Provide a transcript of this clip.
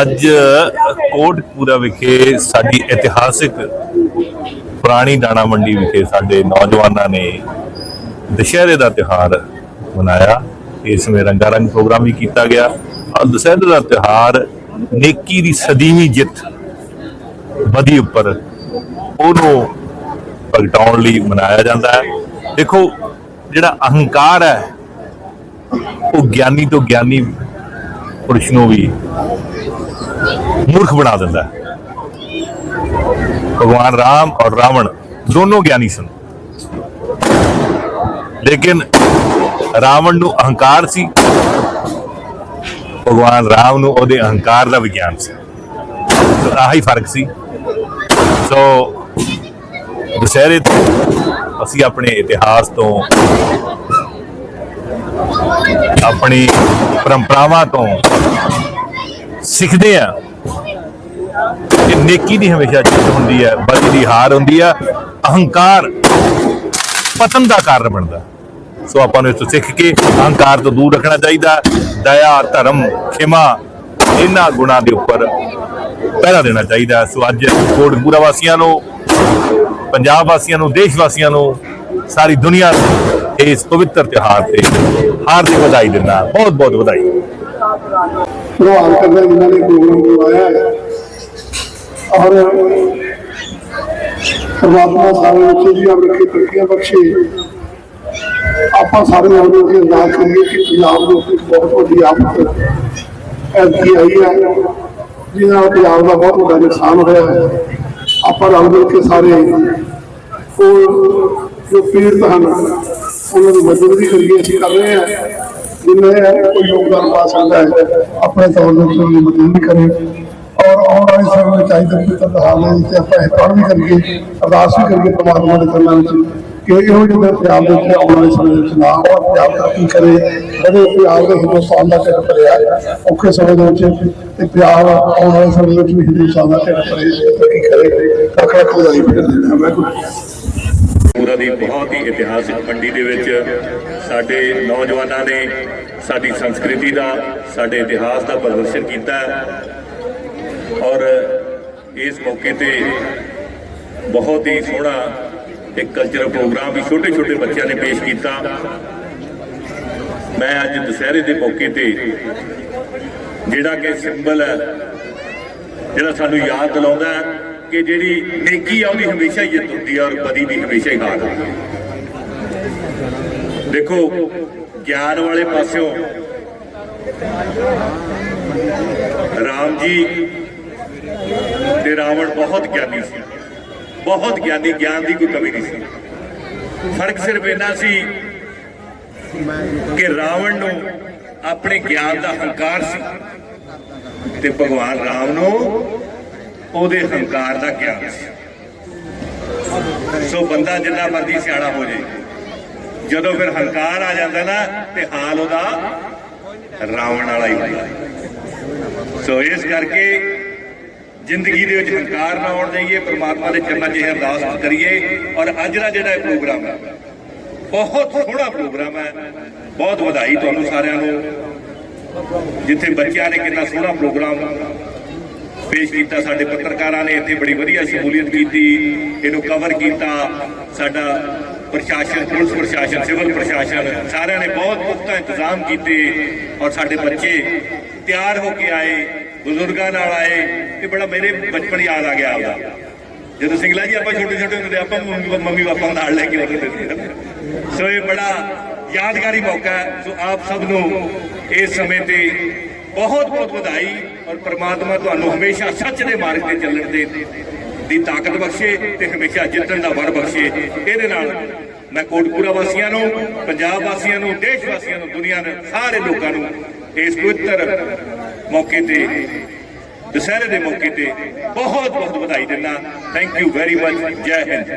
ਅੱਜ ਕੋਟਪੂਰਾ ਵਿਖੇ ਸਾਡੀ ਇਤਿਹਾਸਿਕ ਪੁਰਾਣੀ ਦਾਣਾ ਮੰਡੀ ਵਿਖੇ ਸਾਡੇ ਨੌਜਵਾਨਾਂ ਨੇ ਦੁਸ਼ਹਿਰੇ ਦਾ ਤਿਉਹਾਰ ਮਨਾਇਆ। ਇਸ ਵਿੱਚ ਰੰਗਾਰੰਗ ਪ੍ਰੋਗਰਾਮ ਵੀ ਕੀਤਾ ਗਿਆ। ਔਰ ਦੁਸ਼ਹਿਰੇ ਦਾ ਤਿਉਹਾਰ ਨੇਕੀ ਦੀ ਸਦੀਵੀ ਜਿੱਤ ਬਦੀ ਉੱਪਰ ਉਹਨੂੰ ਪ੍ਰਗਟਾਉਣ ਲਈ ਮਨਾਇਆ ਜਾਂਦਾ ਹੈ। ਦੇਖੋ, ਜਿਹੜਾ ਅਹੰਕਾਰ ਹੈ, ਉਹ ਗਿਆਨੀ ਤੋਂ ਗਿਆਨੀ ਪੁਰਸ਼ ਨੂੰ ਵੀ ਮੂਰਖ ਬਣਾ ਦਿੰਦਾ ਹੈ। ਭਗਵਾਨ ਰਾਮ ਔਰ ਰਾਵਣ ਦੋਨੋਂ ਗਿਆਨੀ ਸਨ। ਲੇਕਿਨ ਰਾਵਣ ਨੂੰ ਅਹੰਕਾਰ ਸੀ। ਭਗਵਾਨ ਰਾਮ ਨੂੰ ਉਹਦੇ ਅਹੰਕਾਰ ਦਾ ਵਿਗਿਆਨ ਸੀ ਸੋ। ਆਹੀ ਫ਼ਰਕ ਸੀ। ਸੋ ਦੁਸਹਿਰੇ ਤੋਂ ਅਸੀਂ ਆਪਣੇ ਇਤਿਹਾਸ ਤੋਂ ਆਪਣੀ ਪਰੰਪਰਾਵਾਂ ਤੋਂ ਸਿੱਖਦੇ ਆ ਕਿ ਨੇਕੀ ਦੀ ਹਮੇਸ਼ਾ ਜਿੱਤ ਹੁੰਦੀ ਹੈ ਬਦੀ ਦੀ ਹਾਰ ਹੁੰਦੀ ਹੈ ਅਹੰਕਾਰ ਪਤਨ ਦਾ ਕਾਰਨ ਬਣਦਾ। ਸੋ ਆਪਾਂ ਨੂੰ ਇਸ ਤੋਂ ਸਿੱਖ ਕੇ ਅਹੰਕਾਰ ਤੋਂ ਦੂਰ ਰੱਖਣਾ ਚਾਹੀਦਾ। ਦਇਆ, ਧਰਮ, ਖਿਮਾ, ਇਹਨਾਂ ਗੁਣਾਂ ਦੇ ਉੱਪਰ ਪਹਿਰਾ ਦੇਣਾ ਚਾਹੀਦਾ। ਸੋ ਅੱਜ ਕੋਟਪੂਰਾ ਵਾਸੀਆਂ ਨੂੰ, ਪੰਜਾਬ ਵਾਸੀਆਂ ਨੂੰ, ਦੇਸ਼ ਵਾਸੀਆਂ ਨੂੰ, ਸਾਰੀ ਦੁਨੀਆ ਨੂੰ ਇਸ ਪਵਿੱਤਰ ਤਿਉਹਾਰ ਤੇ ਹਾਰਦਿਕ ਵਧਾਈ ਦਿੰਦਾ ਬਹੁਤ ਬਹੁਤ ਵਧਾਈ। ਪ੍ਰਭਾਵ ਕਰਦਾ ਜਿਨ੍ਹਾਂ ਨੇ ਪ੍ਰੋਗਰਾਮ ਕਰਵਾਇਆ ਹੈ। ਔਰ ਪਰਮਾਤਮਾ ਸਾਰੇ ਨੂੰ ਚੀਜ਼ਾਂ ਰੱਖੇ ਤਰੱਕੀਆਂ ਬਖਸ਼ੇ। ਆਪਾਂ ਸਾਰੇ ਨਾਲ ਮਿਲ ਕੇ ਅਰਦਾਸ ਕਰੀਏ ਕਿ ਪੰਜਾਬ ਨੂੰ ਬਹੁਤ ਵੱਡੀ ਆਫਤ ਐਸੀ ਆਈ ਹੈ। ਜਿਹਨਾਂ ਨਾਲ ਪੰਜਾਬ ਦਾ ਬਹੁਤ ਵੱਡਾ ਨੁਕਸਾਨ ਹੋਇਆ ਹੈ। ਆਪਾਂ ਰਲ ਮਿਲ ਕੇ ਸਾਰੇ ਉਹ ਜੋ ਪੀੜਤ ਹਨ ਉਹਨਾਂ ਦੀ ਮਦਦ ਵੀ ਕਰੀਏ, ਅਸੀਂ ਕਰ ਰਹੇ ਹਾਂ। ਜਿੰਨੇ ਕੋਈ ਯੋਗਦਾਨ ਪਾ ਸਕਦਾ ਹੈ, ਆਪਣੇ ਤੌਰ ਤੇ ਉਹਨਾਂ ਦੀ ਮਦਦ ਵੀ ਕਰੇ ਔਰ ਆਉਣ ਵਾਲੇ ਸਮੇਂ ਵਿੱਚ ਚਾਹੀਦਾ ਕਿ ਤਦਹਾਲੇ ਤੇ ਆਪਾਂ ਇਹ ਵੀ ਕਰੀਏ, ਅਰਦਾਸ ਵੀ ਕਰੀਏ ਪਰਮਾਤਮਾ ਦੇ ਚਰਨਾਂ ਵਿੱਚ ਕਿ ਇਹੋ ਜਿਹੇ ਪੰਜਾਬ ਦੇ ਵਿੱਚ ਆਉਣ ਵਾਲੇ ਸਮੇਂ ਵਿੱਚ ਨਾ ਹੋ ਪੰਜਾਬ ਤਰੱਕੀ ਕਰੇ ਵਧੇ ਪੰਜਾਬ ਦੇ ਹਿੰਦੁਸਤਾਨ ਦਾ ਢਿੱਡ ਭਰਿਆ ਔਖੇ ਸਮੇਂ ਦੇ ਵਿੱਚ ਤੇ ਪੰਜਾਬ ਆਉਣ ਵਾਲੇ ਸਮੇਂ ਵਿੱਚ ਵੀ ਹਿੰਦੁਸਤਾਨ ਦਾ ਢਿੱਡ ਭਰੇ ਤਰੱਕੀ ਕਰੇ। ਲੱਖ ਲੱਖ ਵਧਾਈ ਵੀ ਦਿੰਦੇ ਮੈਂ ਪੂਰਾ ਦੀ ਬਹੁਤ ਹੀ ਇਤਿਹਾਸਿਕ ਮੰਡੀ ਦੇ ਵਿੱਚ ਸਾਡੇ ਨੌਜਵਾਨਾਂ ਨੇ ਸਾਡੀ ਸੰਸਕ੍ਰਿਤੀ ਦਾ, ਸਾਡੇ ਇਤਿਹਾਸ ਦਾ ਪ੍ਰਦਰਸ਼ਨ ਕੀਤਾ ਔਰ ਇਸ ਮੌਕੇ ਤੇ ਬਹੁਤ ਹੀ ਸੋਹਣਾ ਇੱਕ ਕਲਚਰਲ ਪ੍ਰੋਗਰਾਮ ਵੀ ਛੋਟੇ ਛੋਟੇ ਬੱਚਿਆਂ ਨੇ ਪੇਸ਼ ਕੀਤਾ। ਮੈਂ ਅੱਜ ਦੁਸਹਿਰੇ ਦੇ ਮੌਕੇ ਤੇ ਜਿਹੜਾ ਕਿ ਸਿੰਬਲ ਹੈ, ਜਿਹੜਾ ਸਾਨੂੰ ਯਾਦ ਦਿਲਾਉਂਦਾ ਹੈ ਕਿ ਜਿਹੜੀ ਨੇਕੀ ਆ, ਉਹਦੀ ਹਮੇਸ਼ਾ ਹੀ ਜਿੱਤ ਹੁੰਦੀ ਹੈ ਔਰ ਬਦੀ ਦੀ ਹਮੇਸ਼ਾ ਹੀ ਹਾਰ ਦੇਖੋ, ਗਿਆਨ ਵਾਲੇ ਪਾਸਿਓਂ ਰਾਮ ਜੀ ਤੇ ਰਾਵਣ ਬਹੁਤ ਗਿਆਨੀ ਸੀ। ਬਹੁਤ ਗਿਆਨੀ, ਗਿਆਨ ਦੀ ਕੋਈ ਕਮੀ ਨਹੀਂ ਸੀ। ਫ਼ਰਕ ਸਿਰਫ ਇੰਨਾ ਸੀ ਕਿ ਰਾਵਣ ਨੂੰ ਆਪਣੇ ਗਿਆਨ ਦਾ ਹੰਕਾਰ ਸੀ ਤੇ ਭਗਵਾਨ ਰਾਮ ਨੂੰ ਉਹਦੇ ਹੰਕਾਰ ਦਾ ਗਿਆਨ ਸੀ ਸੋ ਬੰਦਾ ਜਿੰਨਾ ਮਰਜ਼ੀ ਸਿਆਣਾ ਹੋ ਜੇ ਜਦੋਂ ਫਿਰ ਹੰਕਾਰ ਆ ਜਾਂਦਾ ਨਾ, ਤੇ ਹਾਲ ਉਹਦਾ ਰਾਵਣ ਵਾਲਾ ਹੀ ਹੁੰਦਾ। ਸੋ ਇਸ ਕਰਕੇ ਜ਼ਿੰਦਗੀ ਦੇ ਵਿੱਚ ਹੰਕਾਰ ਨਾ ਆਉਣ ਦੇਈਏ, ਪ੍ਰਮਾਤਮਾ ਦੇ ਚਰਨਾਂ 'ਚ ਅਰਦਾਸ ਕਰੀਏ। ਔਰ ਅੱਜ ਦਾ ਜਿਹੜਾ ਇਹ ਪ੍ਰੋਗਰਾਮ ਹੈ, ਬਹੁਤ ਸੋਹਣਾ ਪ੍ਰੋਗਰਾਮ ਹੈ। ਬਹੁਤ ਵਧਾਈ ਤੁਹਾਨੂੰ ਸਾਰਿਆਂ ਨੂੰ। ਜਿੱਥੇ ਬੱਚਿਆਂ ਨੇ ਕਿੰਨਾ ਸੋਹਣਾ ਪ੍ਰੋਗਰਾਮ ਪੇਸ਼ ਕੀਤਾ, ਸਾਡੇ ਪੱਤਰਕਾਰਾਂ ਨੇ ਇੱਥੇ ਬੜੀ ਵਧੀਆ ਸ਼ਮੂਲੀਅਤ ਕੀਤੀ, ਇਹਨੂੰ ਕਵਰ ਕੀਤਾ, ਸਾਡਾ ਪ੍ਰਸ਼ਾਸਨ, ਪੁਲਿਸ ਪ੍ਰਸ਼ਾਸਨ, ਸਿਵਲ ਪ੍ਰਸ਼ਾਸਨ, ਸਾਰਿਆਂ ਨੇ ਬਹੁਤ ਪੁਖਤਾ ਇੰਤਜ਼ਾਮ ਕੀਤੇ ਔਰ ਸਾਡੇ ਬੱਚੇ ਤਿਆਰ ਹੋ ਕੇ ਆਏ, ਬਜ਼ੁਰਗਾਂ ਨਾਲ ਆਏ, ਇਹ ਬੜਾ ਮੇਰੇ ਬਚਪਨ ਯਾਦ ਆ ਗਿਆ ਆਪਦਾ। ਜਦੋਂ ਸਿੰਗਲਾ ਜੀ ਆਪਾਂ ਛੋਟੇ ਛੋਟੇ ਹੁੰਦੇ ਆਪਾਂ ਮੰਮੀ ਪਾਪਾ ਨੂੰ ਨਾਲ ਲੈ ਕੇ ਆਉਂਦੇ ਸੀ। ਸੋ ਇਹ ਬੜਾ ਯਾਦਗਾਰੀ ਮੌਕਾ ਹੈ। ਸੋ ਆਪ ਸਭ ਨੂੰ ਇਸ ਸਮੇਂ ਤੇ ਬਹੁਤ ਬਹੁਤ ਵਧਾਈ ਔਰ ਪ੍ਰਮਾਤਮਾ ਤੁਹਾਨੂੰ ਹਮੇਸ਼ਾ ਸੱਚ ਦੇ ਮਾਰਗ ਤੇ ਚੱਲਣ ਦੇ ਦੀ ਤਾਕਤ ਬਖਸ਼ੇ ਤੇ ਹਮੇਸ਼ਾ ਜਿੱਤਣ ਦਾ ਵਰ ਬਖਸ਼ੇ। ਇਹਦੇ ਨਾਲ ਮੈਂ ਕੋਟਪੂਰਾ ਵਾਸੀਆਂ ਨੂੰ, ਪੰਜਾਬ ਵਾਸੀਆਂ ਨੂੰ, ਦੇਸ਼ ਵਾਸੀਆਂ ਨੂੰ, ਦੁਨੀਆ ਦੇ ਸਾਰੇ ਲੋਕਾਂ ਨੂੰ ਇਸ ਪਵਿੱਤਰ ਮੌਕੇ ਤੇ, ਦੁਸਹਿਰੇ ਦੇ ਮੌਕੇ ਤੇ ਬਹੁਤ ਬਹੁਤ ਵਧਾਈ ਦਿੰਦਾ। ਥੈਂਕ ਯੂ ਵੈਰੀ ਮਚ ਜੈ ਹਿੰਦ।